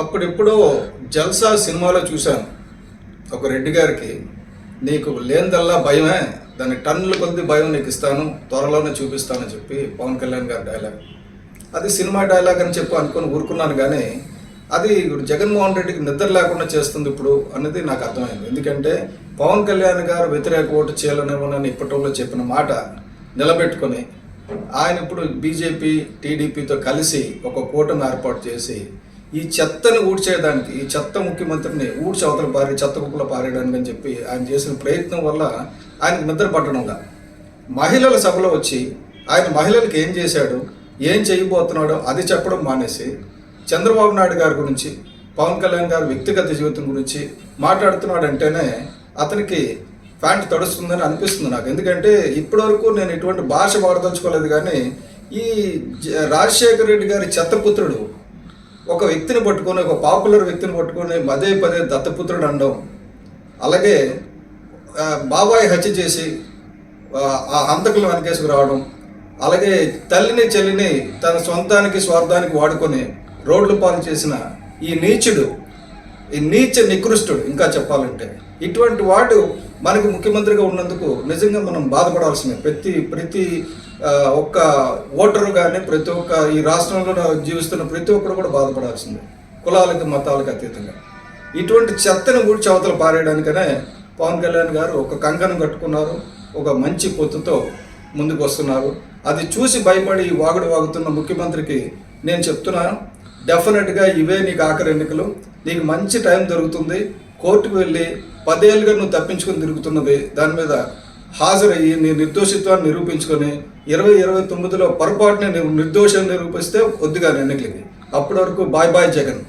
అప్పుడెప్పుడో జల్సా సినిమాలో చూశాను. ఒక రెడ్డి గారికి నీకు లేనిదల్లా భయమే దాన్ని టన్నుల కొద్ది భయం నీకు ఇస్తాను త్వరలోనే చూపిస్తానని చెప్పి పవన్ కళ్యాణ్ గారి డైలాగ్ అది సినిమా డైలాగ్ అని చెప్పి అనుకుని ఊరుకున్నాను కానీ అది ఇప్పుడు జగన్మోహన్ రెడ్డికి నిద్ర లేకుండా చేస్తుంది ఇప్పుడు అనేది నాకు అర్థమైంది. ఎందుకంటే పవన్ కళ్యాణ్ గారు వ్యతిరేక ఓటు చేయాలనేమోనని ఇప్పటిలో చెప్పిన మాట నిలబెట్టుకొని ఆయన ఇప్పుడు బీజేపీ టీడీపీతో కలిసి ఒక కూటమి ఏర్పాటు చేసి ఈ చెత్తని ఊడ్చేయడానికి ఈ చెత్త ముఖ్యమంత్రిని ఊడ్చి అవతల పారి చెత్త కుప్పలో పారేయడానికి అని చెప్పి ఆయన చేసిన ప్రయత్నం వల్ల ఆయనకు నిద్ర పట్టడంలా మహిళల సభలో వచ్చి ఆయన మహిళలకు ఏం చేశాడు ఏం చేయబోతున్నాడో అది చెప్పడం మానేసి చంద్రబాబు నాయుడు గారి గురించి పవన్ కళ్యాణ్ గారి వ్యక్తిగత జీవితం గురించి మాట్లాడుతున్నాడు అంటేనే అతనికి ప్యాంట్ తడుస్తుందని అనిపిస్తుంది నాకు. ఎందుకంటే ఇప్పటివరకు నేను ఇటువంటి భాష వాడదలుచుకోలేదు కానీ ఈ జ- రాజశేఖర రెడ్డి గారి చెత్తపుత్రుడు ఒక వ్యక్తిని పట్టుకొని ఒక పాపులర్ వ్యక్తిని పట్టుకొని పదే పదే దత్తపుత్రుడు అనడం. అలాగే బాబాయ్ హత్య చేసి ఆ, ఆ హంతకులు వెనకేసుకు రావడం. అలాగే తల్లిని చెల్లిని తన సొంతానికి స్వార్థానికి వాడుకొని రోడ్లు పాలు చేసిన ఈ నీచుడు ఈ నీచ నికృష్టుడు ఇంకా చెప్పాలంటే. ఇటువంటి వాడు మనకి ముఖ్యమంత్రిగా ఉన్నందుకు నిజంగా మనం బాధపడాల్సిందే. ప్రతి ప్రతి ఒక్క ఓటరు కానీ ప్రతి ఒక్క ఈ రాష్ట్రంలో జీవిస్తున్న ప్రతి ఒక్కరు కూడా బాధపడాల్సిందే. కులాలకి మతాలకు అతీతంగా. ఇటువంటి చెత్తను ఊడ్చి అవతల పారేయడానికనే పవన్ కళ్యాణ్ గారు ఒక కంకణం కట్టుకున్నారు ఒక మంచి పొత్తుతో ముందుకు వస్తున్నారు అది చూసి భయపడి వాగుడు వాగుతున్న ముఖ్యమంత్రికి నేను చెప్తున్నాను డెఫినెట్గా ఇవే నీకు ఆఖరి ఎన్నికలు. నీకు మంచి టైం దొరుకుతుంది. కోర్టుకు వెళ్ళి పదేళ్ళుగా నువ్వు తప్పించుకొని తిరుగుతున్నది దాని మీద హాజరయ్యి నీ నిర్దోషిత్వాన్ని నిరూపించుకొని ఇరవై ఇరవై తొమ్మిదిలో పొరపాటున నిర్దోషం నిరూపిస్తే వద్దుగా ఎన్నికలకి. అప్పటి వరకు బాయ్ బాయ్ జగన్.